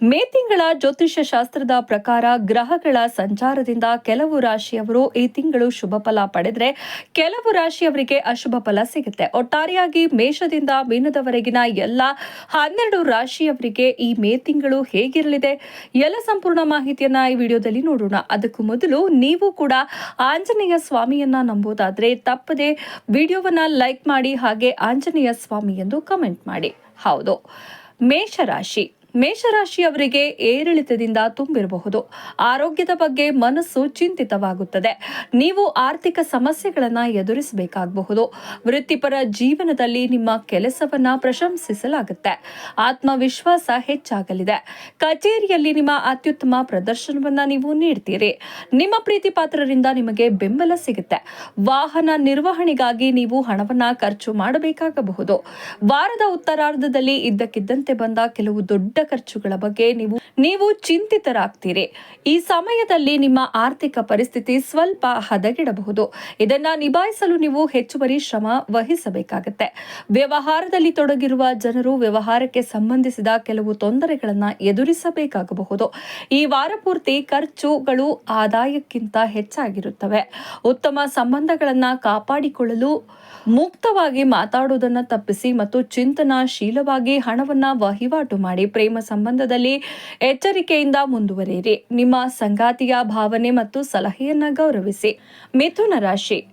ಮೇ ತಿಂಗಳ ಜ್ಯೋತಿಷ್ಯ ಶಾಸ್ತ್ರದ ಪ್ರಕಾರ ಗ್ರಹಗಳ ಸಂಚಾರದಿಂದ ಕೆಲವು ರಾಶಿಯವರು ಈ ತಿಂಗಳು ಶುಭ ಫಲ ಪಡೆದ್ರೆ ಕೆಲವು ರಾಶಿಯವರಿಗೆ ಅಶುಭ ಫಲ ಸಿಗುತ್ತೆ. ಒಟ್ಟಾರೆಯಾಗಿ ಮೇಷದಿಂದ ಮೀನದವರೆಗಿನ ಎಲ್ಲ ಹನ್ನೆರಡು ರಾಶಿಯವರಿಗೆ ಈ ಮೇ ತಿಂಗಳು ಹೇಗಿರಲಿದೆ? ಎಲ್ಲ ಸಂಪೂರ್ಣ ಮಾಹಿತಿಯನ್ನ ಈ ವಿಡಿಯೋದಲ್ಲಿ ನೋಡೋಣ. ಅದಕ್ಕೂ ಮೊದಲು ನೀವು ಕೂಡ ಆಂಜನೇಯ ಸ್ವಾಮಿಯನ್ನ ನಂಬೋದಾದ್ರೆ ತಪ್ಪದೆ ವಿಡಿಯೋವನ್ನ ಲೈಕ್ ಮಾಡಿ ಹಾಗೆ ಆಂಜನೇಯ ಸ್ವಾಮಿ ಎಂದು ಕಮೆಂಟ್ ಮಾಡಿ. ಹೌದು. ಮೇಷರಾಶಿ ಮೇಷರಾಶಿಯವರಿಗೆ ಏರಿಳಿತದಿಂದ ತುಂಬಿರಬಹುದು. ಆರೋಗ್ಯದ ಬಗ್ಗೆ ಮನಸ್ಸು ಚಿಂತಿತವಾಗುತ್ತದೆ. ನೀವು ಆರ್ಥಿಕ ಸಮಸ್ಯೆಗಳನ್ನು ಎದುರಿಸಬೇಕಾಗಬಹುದು. ವೃತ್ತಿಪರ ಜೀವನದಲ್ಲಿ ನಿಮ್ಮ ಕೆಲಸವನ್ನ ಪ್ರಶಂಸಿಸಲಾಗುತ್ತೆ. ಆತ್ಮವಿಶ್ವಾಸ ಹೆಚ್ಚಾಗಲಿದೆ. ಕಚೇರಿಯಲ್ಲಿ ನಿಮ್ಮ ಅತ್ಯುತ್ತಮ ಪ್ರದರ್ಶನವನ್ನ ನೀವು ನೀಡ್ತೀರಿ. ನಿಮ್ಮ ಪ್ರೀತಿ ಪಾತ್ರರಿಂದ ನಿಮಗೆ ಬೆಂಬಲ ಸಿಗುತ್ತೆ. ವಾಹನ ನಿರ್ವಹಣೆಗಾಗಿ ನೀವು ಹಣವನ್ನ ಖರ್ಚು ಮಾಡಬೇಕಾಗಬಹುದು. ವಾರದ ಉತ್ತರಾರ್ಧದಲ್ಲಿ ಇದ್ದಕ್ಕಿದ್ದಂತೆ ಬಂದ ಕೆಲವು ದೊಡ್ಡ ಖರ್ಚುಗಳ ಬಗ್ಗೆ ನೀವು ನೀವು ಚಿಂತಿತರಾಗ್ತೀರಿ. ಈ ಸಮಯದಲ್ಲಿ ನಿಮ್ಮ ಆರ್ಥಿಕ ಪರಿಸ್ಥಿತಿ ಸ್ವಲ್ಪ ಹದಗೆಡಬಹುದು. ಇದನ್ನ ನಿಭಾಯಿಸಲು ನೀವು ಹೆಚ್ಚುವರಿ ಶ್ರಮ ವಹಿಸಬೇಕಾಗುತ್ತೆ. ವ್ಯವಹಾರದಲ್ಲಿ ತೊಡಗಿರುವ ಜನರು ವ್ಯವಹಾರಕ್ಕೆ ಸಂಬಂಧಿಸಿದ ಕೆಲವು ತೊಂದರೆಗಳನ್ನ ಎದುರಿಸಬೇಕಾಗಬಹುದು. ಈ ವಾರ ಪೂರ್ತಿ ಖರ್ಚುಗಳು ಆದಾಯಕ್ಕಿಂತ ಹೆಚ್ಚಾಗಿರುತ್ತವೆ. ಉತ್ತಮ ಸಂಬಂಧಗಳನ್ನ ಕಾಪಾಡಿಕೊಳ್ಳಲು ಮುಕ್ತವಾಗಿ ಮಾತಾಡುವುದನ್ನು ತಪ್ಪಿಸಿ ಮತ್ತು ಚಿಂತನಾಶೀಲವಾಗಿ ಹಣವನ್ನ ವಹಿವಾಟು ಮಾಡಿ ಪ್ರೇಮ ಸಂಬಂಧದಲ್ಲಿ ಎಚ್ಚರಿಕೆಯಿಂದ ಮುಂದುವರಿಯಿರಿ. ನಿಮ್ಮ ಸಂಗಾತಿಯ ಭಾವನೆ ಮತ್ತು ಸಲಹೆಯನ್ನ ಗೌರವಿಸಿ. ಮಿಥುನ ರಾಶಿ.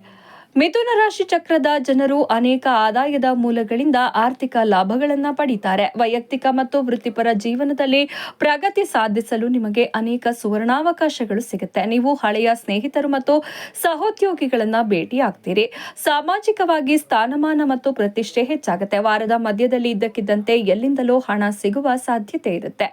ಮಿಥುನ ರಾಶಿ ಚಕ್ರದ ಜನರು ಅನೇಕ ಆದಾಯದ ಮೂಲಗಳಿಂದ ಆರ್ಥಿಕ ಲಾಭಗಳನ್ನ ಪಡೀತಾರೆ. ವೈಯಕ್ತಿಕ ಮತ್ತು ವೃತ್ತಿಪರ ಜೀವನದಲ್ಲಿ ಪ್ರಗತಿ ಸಾಧಿಸಲು ನಿಮಗೆ ಅನೇಕ ಸುವರ್ಣಾವಕಾಶಗಳು ಸಿಗುತ್ತೆ. ನೀವು ಹಳೆಯ ಸ್ನೇಹಿತರು ಮತ್ತು ಸಹೋದ್ಯೋಗಿಗಳನ್ನ ಭೇಟಿಯಾಗ್ತೀರಿ. ಸಾಮಾಜಿಕವಾಗಿ ಸ್ಥಾನಮಾನ ಮತ್ತು ಪ್ರತಿಷ್ಠೆ ಹೆಚ್ಚಾಗುತ್ತೆ. ವಾರದ ಮಧ್ಯದಲ್ಲಿ ಇದ್ದಕ್ಕಿದ್ದಂತೆ ಎಲ್ಲಿಂದಲೂ ಹಣ ಸಿಗುವ ಸಾಧ್ಯತೆ ಇರುತ್ತೆ.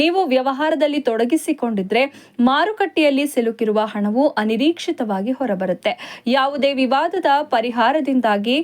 ನೀವು ವ್ಯವಹಾರದಲ್ಲಿ ತೊಡಗಿಸಿಕೊಂಡಿದ್ರೆ ಮಾರುಕಟ್ಟೆಯಲ್ಲಿ ಸಿಲುಕಿರುವ ಹಣವು ಅನಿರೀಕ್ಷಿತವಾಗಿ ಹೊರಬರುತ್ತೆ. ಯಾವುದೇ ವಿವಾದದ ಪರಿಹಾರದಿಂದಾಗಿ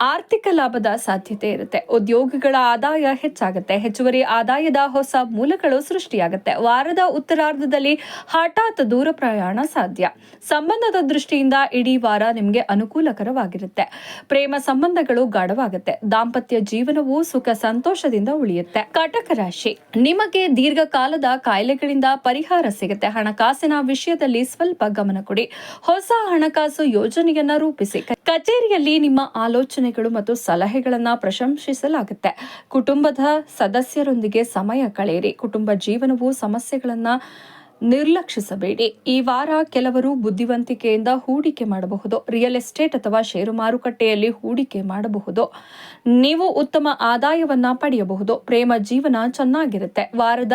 ಆರ್ಥಿಕ ಲಾಭದ ಸಾಧ್ಯತೆ ಇರುತ್ತೆ. ಉದ್ಯೋಗಿಗಳ ಆದಾಯ ಹೆಚ್ಚಾಗುತ್ತೆ. ಹೆಚ್ಚುವರಿ ಆದಾಯದ ಹೊಸ ಮೂಲಗಳು ಸೃಷ್ಟಿಯಾಗುತ್ತೆ. ವಾರದ ಉತ್ತರಾರ್ಧದಲ್ಲಿ ಹಠಾತ್ ದೂರ ಪ್ರಯಾಣ ಸಾಧ್ಯ. ಸಂಬಂಧದ ದೃಷ್ಟಿಯಿಂದ ಇಡೀ ವಾರ ನಿಮಗೆ ಅನುಕೂಲಕರವಾಗಿರುತ್ತೆ. ಪ್ರೇಮ ಸಂಬಂಧಗಳು ಗಾಢವಾಗುತ್ತೆ. ದಾಂಪತ್ಯ ಜೀವನವು ಸುಖ ಸಂತೋಷದಿಂದ ಉಳಿಯುತ್ತೆ. ಕಟಕ ರಾಶಿ. ನಿಮಗೆ ದೀರ್ಘಕಾಲದ ಕಾಯಿಲೆಗಳಿಂದ ಪರಿಹಾರ ಸಿಗುತ್ತೆ. ಹಣಕಾಸಿನ ವಿಷಯದಲ್ಲಿ ಸ್ವಲ್ಪ ಗಮನ ಕೊಡಿ. ಹೊಸ ಹಣಕಾಸು ಯೋಜನೆಯನ್ನ ರೂಪಿಸಿ. ಕಚೇರಿಯಲ್ಲಿ ನಿಮ್ಮ ಆಲೋಚನೆಗಳು ಮತ್ತು ಸಲಹೆಗಳನ್ನ ಪ್ರಶಂಸಿಸಲಾಗುತ್ತೆ. ಕುಟುಂಬದ ಸದಸ್ಯರೊಂದಿಗೆ ಸಮಯ ಕಳೆಯಿರಿ. ಕುಟುಂಬ ಜೀವನವು ಸಮಸ್ಯೆಗಳನ್ನ ನಿರ್ಲಕ್ಷಿಸಬೇಡಿ. ಈ ವಾರ ಕೆಲವರು ಬುದ್ಧಿವಂತಿಕೆಯಿಂದ ಹೂಡಿಕೆ ಮಾಡಬಹುದು. ರಿಯಲ್ ಎಸ್ಟೇಟ್ ಅಥವಾ ಷೇರು ಮಾರುಕಟ್ಟೆಯಲ್ಲಿ ಹೂಡಿಕೆ ಮಾಡಬಹುದು. ನೀವು ಉತ್ತಮ ಆದಾಯವನ್ನ ಪಡೆಯಬಹುದು. ಪ್ರೇಮ ಜೀವನ ಚೆನ್ನಾಗಿರುತ್ತೆ. ವಾರದ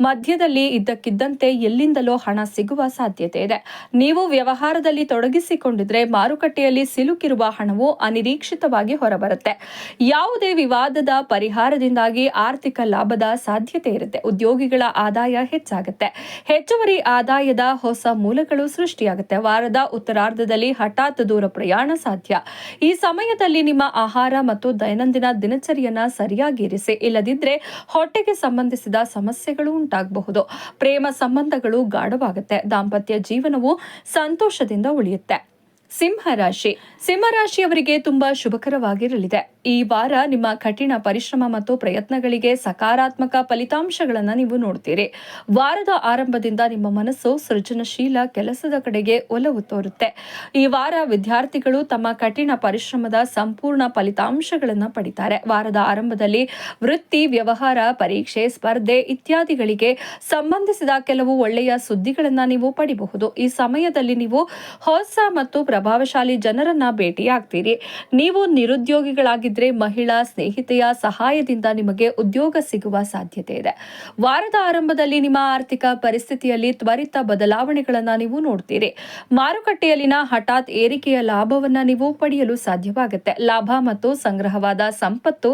ಮಧ್ಯದಲ್ಲಿ ಇದ್ದಕ್ಕಿದ್ದಂತೆ ಎಲ್ಲಿಂದಲೋ ಹಣ ಸಿಗುವ ಸಾಧ್ಯತೆ ಇದೆ. ನೀವು ವ್ಯವಹಾರದಲ್ಲಿ ತೊಡಗಿಸಿಕೊಂಡಿದ್ರೆ ಮಾರುಕಟ್ಟೆಯಲ್ಲಿ ಸಿಲುಕಿರುವ ಹಣವು ಅನಿರೀಕ್ಷಿತವಾಗಿ ಹೊರಬರುತ್ತೆ. ಯಾವುದೇ ವಿವಾದದ ಪರಿಹಾರದಿಂದಾಗಿ ಆರ್ಥಿಕ ಲಾಭದ ಸಾಧ್ಯತೆ ಇರುತ್ತೆ. ಉದ್ಯೋಗಿಗಳ ಆದಾಯ ಹೆಚ್ಚಾಗುತ್ತೆ. ಹೆಚ್ಚುವರಿ ಆದಾಯದ ಹೊಸ ಮೂಲಗಳು ಸೃಷ್ಟಿಯಾಗುತ್ತೆ. ವಾರದ ಉತ್ತರಾರ್ಧದಲ್ಲಿ ಹಠಾತ್ ದೂರ ಪ್ರಯಾಣ ಸಾಧ್ಯ. ಈ ಸಮಯದಲ್ಲಿ ನಿಮ್ಮ ಆಹಾರ ಮತ್ತು ದೈನಂದಿನ ದಿನಚರಿಯನ್ನ ಸರಿಯಾಗಿ ಇರಿಸಿ. ಇಲ್ಲದಿದ್ರೆ ಹೊಟ್ಟೆಗೆ ಸಂಬಂಧಿಸಿದ ಸಮಸ್ಯೆಗಳು ಉಂಟಾಗಬಹುದು. ಪ್ರೇಮ ಸಂಬಂಧಗಳು ಗಾಢವಾಗುತ್ತೆ. ದಾಂಪತ್ಯ ಜೀವನವು ಸಂತೋಷದಿಂದ ಉಳಿಯುತ್ತೆ. ಸಿಂಹರಾಶಿ. ಸಿಂಹರಾಶಿಯವರಿಗೆ ತುಂಬಾ ಶುಭಕರವಾಗಿರಲಿದೆ. ಈ ವಾರ ನಿಮ್ಮ ಕಠಿಣ ಪರಿಶ್ರಮ ಮತ್ತು ಪ್ರಯತ್ನಗಳಿಗೆ ಸಕಾರಾತ್ಮಕ ಫಲಿತಾಂಶಗಳನ್ನು ನೀವು ನೋಡ್ತೀರಿ. ವಾರದ ಆರಂಭದಿಂದ ನಿಮ್ಮ ಮನಸ್ಸು ಸೃಜನಶೀಲ ಕೆಲಸದ ಕಡೆಗೆ ಒಲವು ತೋರುತ್ತೆ. ಈ ವಾರ ವಿದ್ಯಾರ್ಥಿಗಳು ತಮ್ಮ ಕಠಿಣ ಪರಿಶ್ರಮದ ಸಂಪೂರ್ಣ ಫಲಿತಾಂಶಗಳನ್ನು ಪಡಿತಾರೆ. ವಾರದ ಆರಂಭದಲ್ಲಿ ವೃತ್ತಿ, ವ್ಯವಹಾರ, ಪರೀಕ್ಷೆ, ಸ್ಪರ್ಧೆ ಇತ್ಯಾದಿಗಳಿಗೆ ಸಂಬಂಧಿಸಿದ ಕೆಲವು ಒಳ್ಳೆಯ ಸುದ್ದಿಗಳನ್ನು ನೀವು ಪಡಿಬಹುದು. ಈ ಸಮಯದಲ್ಲಿ ನೀವು ಹೊಸ ಮತ್ತು ಪ್ರಭಾವಶಾಲಿ ಜನರನ್ನ ಭೇಟಿಯಾಗ್ತೀರಿ. ನೀವು ನಿರುದ್ಯೋಗಿಗಳಾಗಿದ್ರೆ ಮಹಿಳಾ ಸ್ನೇಹಿತೆಯ ಸಹಾಯದಿಂದ ನಿಮಗೆ ಉದ್ಯೋಗ ಸಿಗುವ ಸಾಧ್ಯತೆ ಇದೆ. ವಾರದ ಆರಂಭದಲ್ಲಿ ನಿಮ್ಮ ಆರ್ಥಿಕ ಪರಿಸ್ಥಿತಿಯಲ್ಲಿ ತ್ವರಿತ ಬದಲಾವಣೆಗಳನ್ನ ನೀವು ನೋಡ್ತೀರಿ. ಮಾರುಕಟ್ಟೆಯಲ್ಲಿನ ಹಠಾತ್ ಏರಿಕೆಯ ಲಾಭವನ್ನ ನೀವು ಪಡೆಯಲು ಸಾಧ್ಯವಾಗುತ್ತೆ. ಲಾಭ ಮತ್ತು ಸಂಗ್ರಹವಾದ ಸಂಪತ್ತು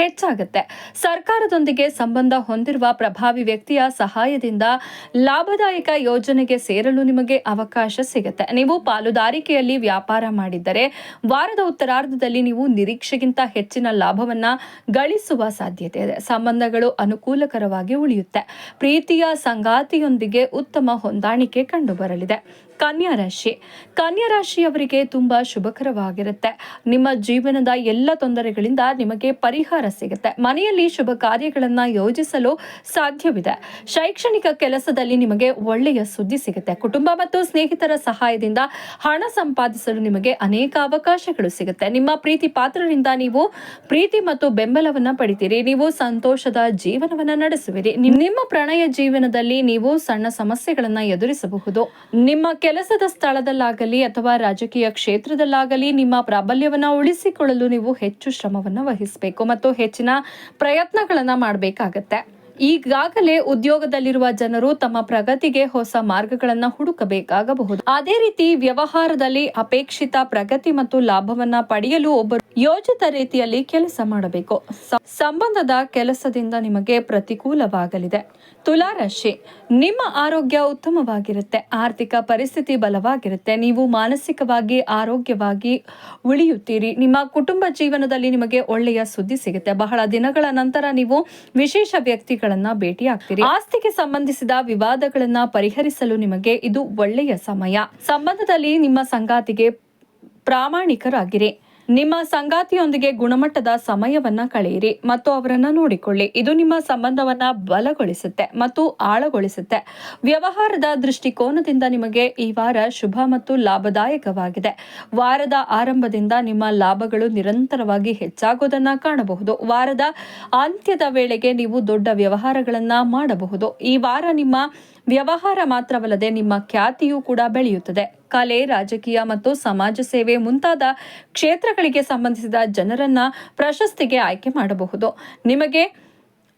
ಹೆಚ್ಚಾಗುತ್ತೆ. ಸರ್ಕಾರದೊಂದಿಗೆ ಸಂಬಂಧ ಹೊಂದಿರುವ ಪ್ರಭಾವಿ ವ್ಯಕ್ತಿಯ ಸಹಾಯದಿಂದ ಲಾಭದಾಯಕ ಯೋಜನೆಗೆ ಸೇರಲು ನಿಮಗೆ ಅವಕಾಶ ಸಿಗುತ್ತೆ. ನೀವು ಪಾಲುದಾರಿಕೆಯಲ್ಲಿ ವ್ಯಾಪಾರ ಮಾಡಿದ್ದರೆ ವಾರದ ಉತ್ತರಾರ್ಧದಲ್ಲಿ ನೀವು ನಿರೀಕ್ಷೆಗಿಂತ ಹೆಚ್ಚಿನ ಲಾಭವನ್ನ ಗಳಿಸುವ ಸಾಧ್ಯತೆ ಇದೆ. ಸಂಬಂಧಗಳು ಅನುಕೂಲಕರವಾಗಿ ಉಳಿಯುತ್ತೆ. ಪ್ರೀತಿಯ ಸಂಗಾತಿಯೊಂದಿಗೆ ಉತ್ತಮ ಹೊಂದಾಣಿಕೆ ಕಂಡುಬರಲಿದೆ. ಕನ್ಯಾ ರಾಶಿ. ಕನ್ಯಾ ರಾಶಿಯವರಿಗೆ ತುಂಬಾ ಶುಭಕರವಾಗಿರುತ್ತೆ. ನಿಮ್ಮ ಜೀವನದ ಎಲ್ಲ ತೊಂದರೆಗಳಿಂದ ನಿಮಗೆ ಪರಿಹಾರ ಸಿಗುತ್ತೆ. ಮನೆಯಲ್ಲಿ ಶುಭ ಕಾರ್ಯಗಳನ್ನು ಯೋಜಿಸಲು ಸಾಧ್ಯವಿದೆ. ಶೈಕ್ಷಣಿಕ ಕೆಲಸದಲ್ಲಿ ನಿಮಗೆ ಒಳ್ಳೆಯ ಸುದ್ದಿ ಸಿಗುತ್ತೆ. ಕುಟುಂಬ ಮತ್ತು ಸ್ನೇಹಿತರ ಸಹಾಯದಿಂದ ಹಣ ಸಂಪಾದಿಸಲು ನಿಮಗೆ ಅನೇಕ ಅವಕಾಶಗಳು ಸಿಗುತ್ತೆ. ನಿಮ್ಮ ಪ್ರೀತಿ ಪಾತ್ರರಿಂದ ನೀವು ಪ್ರೀತಿ ಮತ್ತು ಬೆಂಬಲವನ್ನು ಪಡಿತೀರಿ. ನೀವು ಸಂತೋಷದ ಜೀವನವನ್ನು ನಡೆಸುವಿರಿ. ನಿಮ್- ನಿಮ್ಮ ಪ್ರಣಯ ಜೀವನದಲ್ಲಿ ನೀವು ಸಣ್ಣ ಸಮಸ್ಯೆಗಳನ್ನು ಎದುರಿಸಬಹುದು. ನಿಮ್ಮ ಕೆಲಸದ ಸ್ಥಳದಲ್ಲಾಗಲಿ ಅಥವಾ ರಾಜಕೀಯ ಕ್ಷೇತ್ರದಲ್ಲಾಗಲಿ ನಿಮ್ಮ ಪ್ರಾಬಲ್ಯವನ್ನ ಉಳಿಸಿಕೊಳ್ಳಲು ನೀವು ಹೆಚ್ಚು ಶ್ರಮವನ್ನ ವಹಿಸಬೇಕು ಮತ್ತು ಹೆಚ್ಚಿನ ಪ್ರಯತ್ನಗಳನ್ನ ಮಾಡಬೇಕಾಗತ್ತೆ. ಈಗಾಗಲೇ ಉದ್ಯೋಗದಲ್ಲಿರುವ ಜನರು ತಮ್ಮ ಪ್ರಗತಿಗೆ ಹೊಸ ಮಾರ್ಗಗಳನ್ನ ಹುಡುಕಬೇಕಾಗಬಹುದು. ಅದೇ ರೀತಿ ವ್ಯವಹಾರದಲ್ಲಿ ಅಪೇಕ್ಷಿತ ಪ್ರಗತಿ ಮತ್ತು ಲಾಭವನ್ನ ಪಡೆಯಲು ಒಬ್ಬರು ಯೋಜಿತ ರೀತಿಯಲ್ಲಿ ಕೆಲಸ ಮಾಡಬೇಕು. ಸಂಬಂಧದ ಕೆಲಸದಿಂದ ನಿಮಗೆ ಪ್ರತಿಕೂಲವಾಗಲಿದೆ. ತುಲಾರಾಶಿ ನಿಮ್ಮ ಆರೋಗ್ಯ ಉತ್ತಮವಾಗಿರುತ್ತೆ. ಆರ್ಥಿಕ ಪರಿಸ್ಥಿತಿ ಬಲವಾಗಿರುತ್ತೆ. ನೀವು ಮಾನಸಿಕವಾಗಿ, ಆರೋಗ್ಯವಾಗಿ ಉಳಿಯುತ್ತೀರಿ. ನಿಮ್ಮ ಕುಟುಂಬ ಜೀವನದಲ್ಲಿ ನಿಮಗೆ ಒಳ್ಳೆಯ ಸುದ್ದಿ ಸಿಗುತ್ತೆ. ಬಹಳ ದಿನಗಳ ನಂತರ ನೀವು ವಿಶೇಷ ವ್ಯಕ್ತಿಗಳನ್ನ ಭೇಟಿಯಾಗ್ತೀರಿ. ಆಸ್ತಿಗೆ ಸಂಬಂಧಿಸಿದ ವಿವಾದಗಳನ್ನ ಪರಿಹರಿಸಲು ನಿಮಗೆ ಇದು ಒಳ್ಳೆಯ ಸಮಯ. ಸಂಬಂಧದಲ್ಲಿ ನಿಮ್ಮ ಸಂಗಾತಿಗೆ ಪ್ರಾಮಾಣಿಕರಾಗಿರಿ. ನಿಮ್ಮ ಸಂಗಾತಿಯೊಂದಿಗೆ ಗುಣಮಟ್ಟದ ಸಮಯವನ್ನ ಕಳೆಯಿರಿ ಮತ್ತು ಅವರನ್ನ ನೋಡಿಕೊಳ್ಳಿ. ಇದು ನಿಮ್ಮ ಸಂಬಂಧವನ್ನ ಬಲಗೊಳಿಸುತ್ತೆ ಮತ್ತು ಆಳಗೊಳಿಸುತ್ತೆ. ವ್ಯವಹಾರದ ದೃಷ್ಟಿಕೋನದಿಂದ ನಿಮಗೆ ಈ ವಾರ ಶುಭ ಮತ್ತು ಲಾಭದಾಯಕವಾಗಿದೆ. ವಾರದ ಆರಂಭದಿಂದ ನಿಮ್ಮ ಲಾಭಗಳು ನಿರಂತರವಾಗಿ ಹೆಚ್ಚಾಗೋದನ್ನ ಕಾಣಬಹುದು. ವಾರದ ಅಂತ್ಯದ ವೇಳೆಗೆ ನೀವು ದೊಡ್ಡ ವ್ಯವಹಾರಗಳನ್ನ ಮಾಡಬಹುದು. ಈ ವಾರ ನಿಮ್ಮ ವ್ಯವಹಾರ ಮಾತ್ರವಲ್ಲದೆ ನಿಮ್ಮ ಖ್ಯಾತಿಯೂ ಕೂಡ ಬೆಳೆಯುತ್ತದೆ. ಕಲೆ, ರಾಜಕೀಯ ಮತ್ತು ಸಮಾಜ ಸೇವೆ ಮುಂತಾದ ಕ್ಷೇತ್ರಗಳಿಗೆ ಸಂಬಂಧಿಸಿದ ಜನರನ್ನ ಪ್ರಶಸ್ತಿಗೆ ಆಯ್ಕೆ ಮಾಡಬಹುದು. ನಿಮಗೆ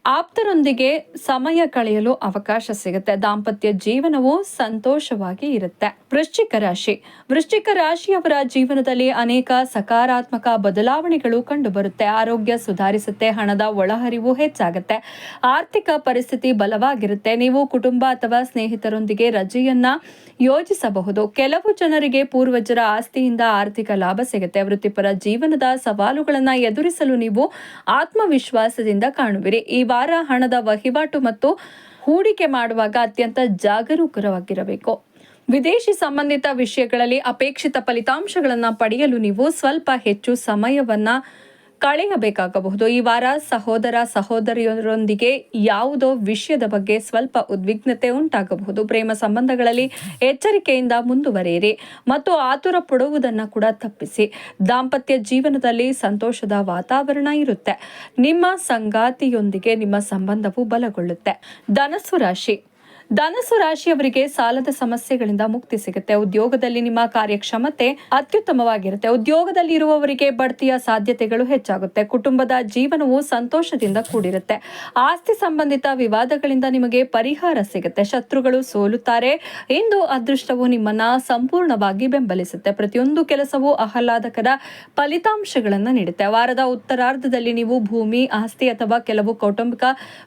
ಆಪ್ತರೊಂದಿಗೆ ಸಮಯ ಕಳೆಯಲು ಅವಕಾಶ ಸಿಗುತ್ತೆ. ದಾಂಪತ್ಯ ಜೀವನವು ಸಂತೋಷವಾಗಿ ಇರುತ್ತೆ. ವೃಶ್ಚಿಕ ರಾಶಿ. ವೃಶ್ಚಿಕ ರಾಶಿಯವರ ಜೀವನದಲ್ಲಿ ಅನೇಕ ಸಕಾರಾತ್ಮಕ ಬದಲಾವಣೆಗಳು ಕಂಡುಬರುತ್ತೆ. ಆರೋಗ್ಯ ಸುಧಾರಿಸುತ್ತೆ, ಹಣದ ಒಳಹರಿವು ಹೆಚ್ಚಾಗುತ್ತೆ. ಆರ್ಥಿಕ ಪರಿಸ್ಥಿತಿ ಬಲವಾಗಿರುತ್ತೆ. ನೀವು ಕುಟುಂಬ ಅಥವಾ ಸ್ನೇಹಿತರೊಂದಿಗೆ ರಜೆಯನ್ನ ಯೋಜಿಸಬಹುದು. ಕೆಲವು ಜನರಿಗೆ ಪೂರ್ವಜರ ಆಸ್ತಿಯಿಂದ ಆರ್ಥಿಕ ಲಾಭ ಸಿಗುತ್ತೆ. ವೃತ್ತಿಪರ ಜೀವನದ ಸವಾಲುಗಳನ್ನು ಎದುರಿಸಲು ನೀವು ಆತ್ಮವಿಶ್ವಾಸದಿಂದ ಕಾಣುವಿರಿ. ಈ ವಾರ ಹಣದ ವಹಿವಾಟು ಮತ್ತು ಹೂಡಿಕೆ ಮಾಡುವಾಗ ಅತ್ಯಂತ ಜಾಗರೂಕರಾಗಿರಬೇಕು ವಿದೇಶಿ ಸಂಬಂಧಿತ ವಿಷಯಗಳಲ್ಲಿ ಅಪೇಕ್ಷಿತ ಫಲಿತಾಂಶಗಳನ್ನು ಪಡೆಯಲು ನೀವು ಸ್ವಲ್ಪ ಹೆಚ್ಚು ಸಮಯವನ್ನ ಕಳೆಯಬೇಕಾಗಬಹುದು. ಈ ವಾರ ಸಹೋದರ ಸಹೋದರಿಯರೊಂದಿಗೆ ಯಾವುದೋ ವಿಷಯದ ಬಗ್ಗೆ ಸ್ವಲ್ಪ ಉದ್ವಿಗ್ನತೆ ಉಂಟಾಗಬಹುದು. ಪ್ರೇಮ ಸಂಬಂಧಗಳಲ್ಲಿ ಎಚ್ಚರಿಕೆಯಿಂದ ಮುಂದುವರಿಯಿರಿ ಮತ್ತು ಆತುರ ಪಡುವುದನ್ನು ಕೂಡ ತಪ್ಪಿಸಿ. ದಾಂಪತ್ಯ ಜೀವನದಲ್ಲಿ ಸಂತೋಷದ ವಾತಾವರಣ ಇರುತ್ತೆ. ನಿಮ್ಮ ಸಂಗಾತಿಯೊಂದಿಗೆ ನಿಮ್ಮ ಸಂಬಂಧವು ಬಲಗೊಳ್ಳುತ್ತೆ. ಧನಸ್ಸು ರಾಶಿ. ಧನಸ್ಸು ರಾಶಿಯವರಿಗೆ ಸಾಲದ ಸಮಸ್ಯೆಗಳಿಂದ ಮುಕ್ತಿ ಸಿಗುತ್ತೆ. ಉದ್ಯೋಗದಲ್ಲಿ ನಿಮ್ಮ ಕಾರ್ಯಕ್ಷಮತೆ ಅತ್ಯುತ್ತಮವಾಗಿರುತ್ತೆ. ಉದ್ಯೋಗದಲ್ಲಿ ಇರುವವರಿಗೆ ಬಡ್ತಿಯ ಸಾಧ್ಯತೆಗಳು ಹೆಚ್ಚಾಗುತ್ತೆ. ಕುಟುಂಬದ ಜೀವನವು ಸಂತೋಷದಿಂದ ಕೂಡಿರುತ್ತೆ. ಆಸ್ತಿ ಸಂಬಂಧಿತ ವಿವಾದಗಳಿಂದ ನಿಮಗೆ ಪರಿಹಾರ ಸಿಗುತ್ತೆ. ಶತ್ರುಗಳು ಸೋಲುತ್ತಾರೆ. ಇಂದು ಅದೃಷ್ಟವು ನಿಮ್ಮನ್ನ ಸಂಪೂರ್ಣವಾಗಿ ಬೆಂಬಲಿಸುತ್ತೆ. ಪ್ರತಿಯೊಂದು ಕೆಲಸವೂ ಆಹ್ಲಾದಕರ ಫಲಿತಾಂಶಗಳನ್ನು ನೀಡುತ್ತೆ. ವಾರದ ಉತ್ತರಾರ್ಧದಲ್ಲಿ ನೀವು ಭೂಮಿ, ಆಸ್ತಿ ಅಥವಾ ಕೆಲವು ಕೌಟುಂಬಿಕ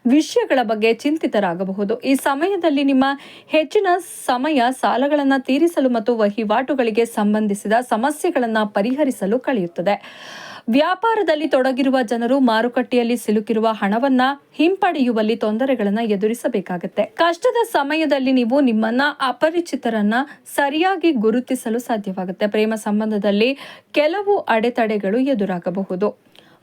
ವಿಷಯಗಳ ಬಗ್ಗೆ ಚಿಂತಿತರಾಗಬಹುದು. ಈ ಸಮಯದಲ್ಲಿ ನಿಮ್ಮ ಹೆಚ್ಚಿನ ಸಮಯ ಸಾಲಗಳನ್ನು ತೀರಿಸಲು ಮತ್ತು ವಹಿವಾಟುಗಳಿಗೆ ಸಂಬಂಧಿಸಿದ ಸಮಸ್ಯೆಗಳನ್ನು ಪರಿಹರಿಸಲು ಕಳೆಯುತ್ತದೆ. ವ್ಯಾಪಾರದಲ್ಲಿ ತೊಡಗಿರುವ ಜನರು ಮಾರುಕಟ್ಟೆಯಲ್ಲಿ ಸಿಲುಕಿರುವ ಹಣವನ್ನ ಹಿಂಪಡೆಯುವಲ್ಲಿ ತೊಂದರೆಗಳನ್ನು ಎದುರಿಸಬೇಕಾಗುತ್ತೆ. ಕಷ್ಟದ ಸಮಯದಲ್ಲಿ ನೀವು ನಿಮ್ಮನ್ನ ಅಪರಿಚಿತರನ್ನ ಸರಿಯಾಗಿ ಗುರುತಿಸಲು ಸಾಧ್ಯವಾಗುತ್ತೆ. ಪ್ರೇಮ ಸಂಬಂಧದಲ್ಲಿ ಕೆಲವು ಅಡೆತಡೆಗಳು ಎದುರಾಗಬಹುದು.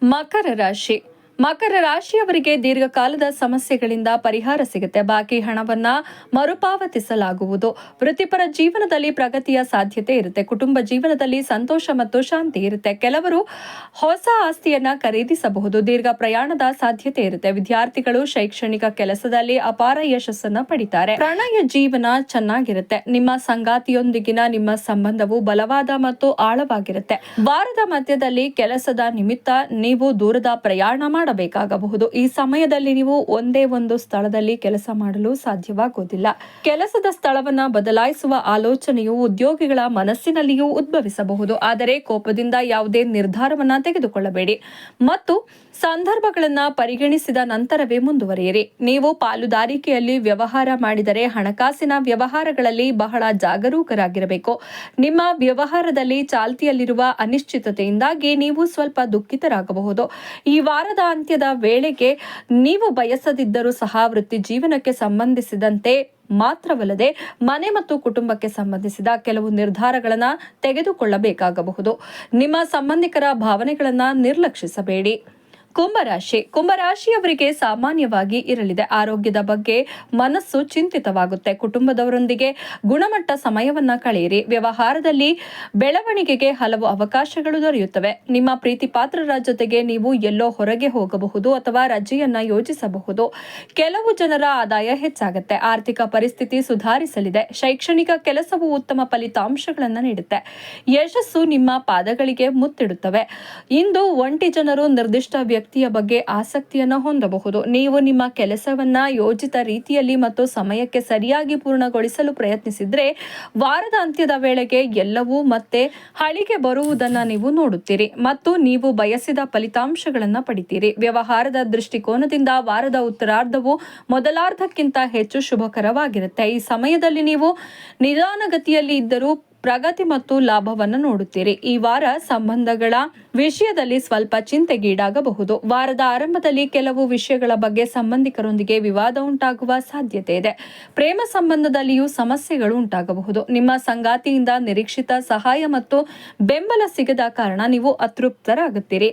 ಮಕರ ರಾಶಿ. ಮಕರ ರಾಶಿಯವರಿಗೆ ದೀರ್ಘಕಾಲದ ಸಮಸ್ಯೆಗಳಿಂದ ಪರಿಹಾರ ಸಿಗುತ್ತೆ. ಬಾಕಿ ಹಣವನ್ನ ಮರುಪಾವತಿಸಲಾಗುವುದು. ವೃತ್ತಿಪರ ಜೀವನದಲ್ಲಿ ಪ್ರಗತಿಯ ಸಾಧ್ಯತೆ ಇರುತ್ತೆ. ಕುಟುಂಬ ಜೀವನದಲ್ಲಿ ಸಂತೋಷ ಮತ್ತು ಶಾಂತಿ ಇರುತ್ತೆ. ಕೆಲವರು ಹೊಸ ಆಸ್ತಿಯನ್ನ ಖರೀದಿಸಬಹುದು. ದೀರ್ಘ ಪ್ರಯಾಣದ ಸಾಧ್ಯತೆ ಇರುತ್ತೆ. ವಿದ್ಯಾರ್ಥಿಗಳು ಶೈಕ್ಷಣಿಕ ಕೆಲಸದಲ್ಲಿ ಅಪಾರ ಯಶಸ್ಸನ್ನ ಪಡಿತಾರೆ. ಪ್ರಣಯ ಜೀವನ ಚೆನ್ನಾಗಿರುತ್ತೆ. ನಿಮ್ಮ ಸಂಗಾತಿಯೊಂದಿಗಿನ ನಿಮ್ಮ ಸಂಬಂಧವು ಬಲವಾದ ಮತ್ತು ಆಳವಾಗಿರುತ್ತೆ. ವಾರದ ಮಧ್ಯದಲ್ಲಿ ಕೆಲಸದ ನಿಮಿತ್ತ ನೀವು ದೂರದ ಪ್ರಯಾಣ ಮಾಡಬೇಕಾಗಬಹುದು ಈ ಸಮಯದಲ್ಲಿ ನೀವು ಒಂದೇ ಒಂದು ಸ್ಥಳದಲ್ಲಿ ಕೆಲಸ ಮಾಡಲು ಸಾಧ್ಯವಾಗುವುದಿಲ್ಲ ಕೆಲಸದ ಸ್ಥಳವನ್ನ ಬದಲಾಯಿಸುವ ಆಲೋಚನೆಯು ಉದ್ಯೋಗಿಗಳ ಮನಸ್ಸಿನಲ್ಲಿಯೂ ಉದ್ಭವಿಸಬಹುದು. ಆದರೆ ಕೋಪದಿಂದ ಯಾವುದೇ ನಿರ್ಧಾರವನ್ನ ತೆಗೆದುಕೊಳ್ಳಬೇಡಿ. ಮತ್ತು ಸಂದರ್ಭಗಳನ್ನ ಪರಿಗಣಿಸಿದ ನಂತರವೇ ಮುಂದುವರಿಯಿರಿ. ನೀವು ಪಾಲುದಾರಿಕೆಯಲ್ಲಿ ವ್ಯವಹಾರ ಮಾಡಿದರೆ ಹಣಕಾಸಿನ ವ್ಯವಹಾರಗಳಲ್ಲಿ ಬಹಳ ಜಾಗರೂಕರಾಗಿರಬೇಕು. ನಿಮ್ಮ ವ್ಯವಹಾರದಲ್ಲಿ ಚಾಲ್ತಿಯಲ್ಲಿರುವ ಅನಿಶ್ಚಿತತೆಯಿಂದಾಗಿ ನೀವು ಸ್ವಲ್ಪ ದುಃಖಿತರಾಗಬಹುದು. ಈ ವಾರದ ಅಂತ್ಯದ ವೇಳೆಗೆ ನೀವು ಬಯಸದಿದ್ದರೂ ಸಹ ವೃತ್ತಿ ಜೀವನಕ್ಕೆ ಸಂಬಂಧಿಸಿದಂತೆ ಮಾತ್ರವಲ್ಲದೆ ಮನೆ ಮತ್ತು ಕುಟುಂಬಕ್ಕೆ ಸಂಬಂಧಿಸಿದ ಕೆಲವು ನಿರ್ಧಾರಗಳನ್ನು ತೆಗೆದುಕೊಳ್ಳಬೇಕಾಗಬಹುದು. ನಿಮ್ಮ ಸಂಬಂಧಿಕರ ಭಾವನೆಗಳನ್ನು ನಿರ್ಲಕ್ಷಿಸಬೇಡಿ. ಕುಂಭರಾಶಿ. ಕುಂಭರಾಶಿಯವರಿಗೆ ಸಾಮಾನ್ಯವಾಗಿ ಇರಲಿದೆ. ಆರೋಗ್ಯದ ಬಗ್ಗೆ ಮನಸ್ಸು ಚಿಂತಿತವಾಗುತ್ತೆ. ಕುಟುಂಬದವರೊಂದಿಗೆ ಗುಣಮಟ್ಟ ಸಮಯವನ್ನ ಕಳೆಯಿರಿ. ವ್ಯವಹಾರದಲ್ಲಿ ಬೆಳವಣಿಗೆಗೆ ಹಲವು ಅವಕಾಶಗಳು ದೊರೆಯುತ್ತವೆ. ನಿಮ್ಮ ಪ್ರೀತಿ ಪಾತ್ರರ ಜೊತೆಗೆ ನೀವು ಎಲ್ಲೋ ಹೊರಗೆ ಹೋಗಬಹುದು ಅಥವಾ ರಜೆಯನ್ನ ಯೋಜಿಸಬಹುದು. ಕೆಲವು ಜನರ ಆದಾಯ ಹೆಚ್ಚಾಗುತ್ತೆ. ಆರ್ಥಿಕ ಪರಿಸ್ಥಿತಿ ಸುಧಾರಿಸಲಿದೆ. ಶೈಕ್ಷಣಿಕ ಕೆಲಸವು ಉತ್ತಮ ಫಲಿತಾಂಶಗಳನ್ನು ನೀಡುತ್ತೆ. ಯಶಸ್ಸು ನಿಮ್ಮ ಪಾದಗಳಿಗೆ ಮುತ್ತಿಡುತ್ತವೆ. ಇಂದು ಒಂಟಿ ಜನರು ನಿರ್ದಿಷ್ಟ ವ್ಯಕ್ತಿಯ ಬಗ್ಗೆ ಆಸಕ್ತಿಯನ್ನು ಹೊಂದಬಹುದು. ನೀವು ನಿಮ್ಮ ಕೆಲಸವನ್ನ ಯೋಜಿತ ರೀತಿಯಲ್ಲಿ ಮತ್ತು ಸಮಯಕ್ಕೆ ಸರಿಯಾಗಿ ಪೂರ್ಣಗೊಳಿಸಲು ಪ್ರಯತ್ನಿಸಿದ್ರೆ ವಾರದ ಅಂತ್ಯದ ವೇಳೆಗೆ ಎಲ್ಲವೂ ಮತ್ತೆ ಹಳಿಗೆ ಬರುವುದನ್ನ ನೀವು ನೋಡುತ್ತೀರಿ ಮತ್ತು ನೀವು ಬಯಸಿದ ಫಲಿತಾಂಶಗಳನ್ನು ಪಡಿತೀರಿ. ವ್ಯವಹಾರದ ದೃಷ್ಟಿಕೋನದಿಂದ ವಾರದ ಉತ್ತರಾರ್ಧವು ಮೊದಲಾರ್ಧಕ್ಕಿಂತ ಹೆಚ್ಚು ಶುಭಕರವಾಗಿರುತ್ತೆ. ಈ ಸಮಯದಲ್ಲಿ ನೀವು ನಿಧಾನಗತಿಯಲ್ಲಿ ಇದ್ದರೂ ಪ್ರಗತಿ ಮತ್ತು ಲಾಭವನ್ನು ನೋಡುತ್ತೀರಿ. ಈ ವಾರ ಸಂಬಂಧಗಳ ವಿಷಯದಲ್ಲಿ ಸ್ವಲ್ಪ ಚಿಂತೆಗೀಡಾಗಬಹುದು. ವಾರದ ಆರಂಭದಲ್ಲಿ ಕೆಲವು ವಿಷಯಗಳ ಬಗ್ಗೆ ಸಂಬಂಧಿಕರೊಂದಿಗೆ ವಿವಾದ ಉಂಟಾಗುವ ಸಾಧ್ಯತೆ ಇದೆ. ಪ್ರೇಮ ಸಂಬಂಧದಲ್ಲಿಯೂ ಸಮಸ್ಯೆಗಳು ಉಂಟಾಗಬಹುದು. ನಿಮ್ಮ ಸಂಗಾತಿಯಿಂದ ನಿರೀಕ್ಷಿತ ಸಹಾಯ ಮತ್ತು ಬೆಂಬಲ ಸಿಗದ ಕಾರಣ ನೀವು ಅತೃಪ್ತರಾಗುತ್ತೀರಿ.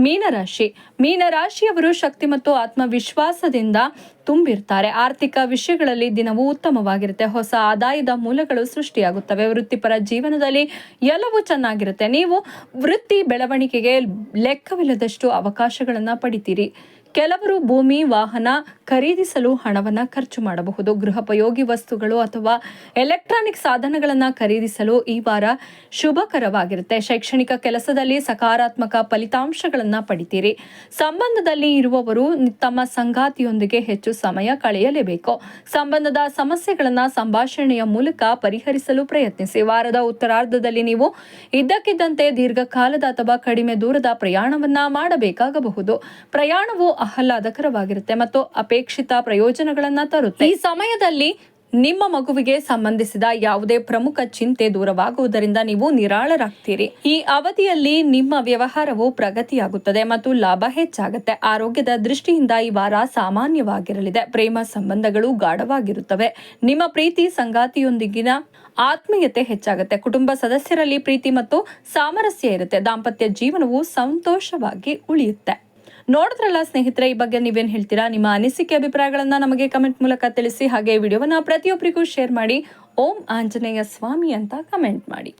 ಮೀನರಾಶಿ. ಮೀನರಾಶಿಯವರು ಶಕ್ತಿ ಮತ್ತು ಆತ್ಮವಿಶ್ವಾಸದಿಂದ ತುಂಬಿರ್ತಾರೆ. ಆರ್ಥಿಕ ವಿಷಯಗಳಲ್ಲಿ ದಿನವೂ ಉತ್ತಮವಾಗಿರುತ್ತೆ. ಹೊಸ ಆದಾಯದ ಮೂಲಗಳು ಸೃಷ್ಟಿಯಾಗುತ್ತವೆ. ವೃತ್ತಿಪರ ಜೀವನದಲ್ಲಿ ಎಲ್ಲವೂ ಚೆನ್ನಾಗಿರುತ್ತೆ. ನೀವು ವೃತ್ತಿ ಬೆಳವಣಿಗೆಗೆ ಲೆಕ್ಕವಿಲ್ಲದಷ್ಟು ಅವಕಾಶಗಳನ್ನು ಪಡಿತೀರಿ. ಕೆಲವರು ಭೂಮಿ, ವಾಹನ ಖರೀದಿಸಲು ಹಣವನ್ನು ಖರ್ಚು ಮಾಡಬಹುದು. ಗೃಹೋಪಯೋಗಿ ವಸ್ತುಗಳು ಅಥವಾ ಎಲೆಕ್ಟ್ರಾನಿಕ್ ಸಾಧನಗಳನ್ನು ಖರೀದಿಸಲು ಈ ವಾರ ಶುಭಕರವಾಗಿರುತ್ತೆ. ಶೈಕ್ಷಣಿಕ ಕೆಲಸದಲ್ಲಿ ಸಕಾರಾತ್ಮಕ ಫಲಿತಾಂಶಗಳನ್ನು ಪಡಿತೀರಿ. ಸಂಬಂಧದಲ್ಲಿ ಇರುವವರು ತಮ್ಮ ಸಂಗಾತಿಯೊಂದಿಗೆ ಹೆಚ್ಚು ಸಮಯ ಕಳೆಯಲೇಬೇಕು. ಸಂಬಂಧದ ಸಮಸ್ಯೆಗಳನ್ನು ಸಂಭಾಷಣೆಯ ಮೂಲಕ ಪರಿಹರಿಸಲು ಪ್ರಯತ್ನಿಸಿ. ವಾರದ ಉತ್ತರಾರ್ಧದಲ್ಲಿ ನೀವು ಇದ್ದಕ್ಕಿದ್ದಂತೆ ದೀರ್ಘಕಾಲದ ಅಥವಾ ಕಡಿಮೆ ದೂರದ ಪ್ರಯಾಣವನ್ನ ಮಾಡಬೇಕಾಗಬಹುದು. ಪ್ರಯಾಣವು ಆಹ್ಲಾದಕರವಾಗಿರುತ್ತೆ ಮತ್ತು ಅಪೇಕ್ಷಿತ ಪ್ರಯೋಜನಗಳನ್ನ ತರುತ್ತೆ. ಈ ಸಮಯದಲ್ಲಿ ನಿಮ್ಮ ಮಗುವಿಗೆ ಸಂಬಂಧಿಸಿದ ಯಾವುದೇ ಪ್ರಮುಖ ಚಿಂತೆ ದೂರವಾಗುವುದರಿಂದ ನೀವು ನಿರಾಳರಾಗ್ತೀರಿ. ಈ ಅವಧಿಯಲ್ಲಿ ನಿಮ್ಮ ವ್ಯವಹಾರವು ಪ್ರಗತಿಯಾಗುತ್ತದೆ ಮತ್ತು ಲಾಭ ಹೆಚ್ಚಾಗುತ್ತೆ. ಆರೋಗ್ಯದ ದೃಷ್ಟಿಯಿಂದ ಈ ವಾರ ಸಾಮಾನ್ಯವಾಗಿರಲಿದೆ. ಪ್ರೇಮ ಸಂಬಂಧಗಳು ಗಾಢವಾಗಿರುತ್ತವೆ. ನಿಮ್ಮ ಪ್ರೀತಿ ಸಂಗಾತಿಯೊಂದಿಗಿನ ಆತ್ಮೀಯತೆ ಹೆಚ್ಚಾಗುತ್ತೆ. ಕುಟುಂಬ ಸದಸ್ಯರಲ್ಲಿ ಪ್ರೀತಿ ಮತ್ತು ಸಾಮರಸ್ಯ ಇರುತ್ತೆ. ದಾಂಪತ್ಯ ಜೀವನವು ಸಂತೋಷವಾಗಿ ಉಳಿಯುತ್ತೆ. ನೋಡಿದ್ರಲ್ಲ ಸ್ನೇಹಿತರೆ, ಈ ಬಗ್ಗೆ ನೀವೇನು ಹೇಳ್ತೀರಾ? ನಿಮ್ಮ ಅನಿಸಿಕೆ ಅಭಿಪ್ರಾಯಗಳನ್ನು ನಮಗೆ ಕಮೆಂಟ್ ಮೂಲಕ ತಿಳಿಸಿ, ಹಾಗೆ ವಿಡಿಯೋವನ್ನು ಪ್ರತಿಯೊಬ್ಬರಿಗೂ ಶೇರ್ ಮಾಡಿ, ಓಂ ಆಂಜನೇಯ ಸ್ವಾಮಿ ಅಂತ ಕಮೆಂಟ್ ಮಾಡಿ.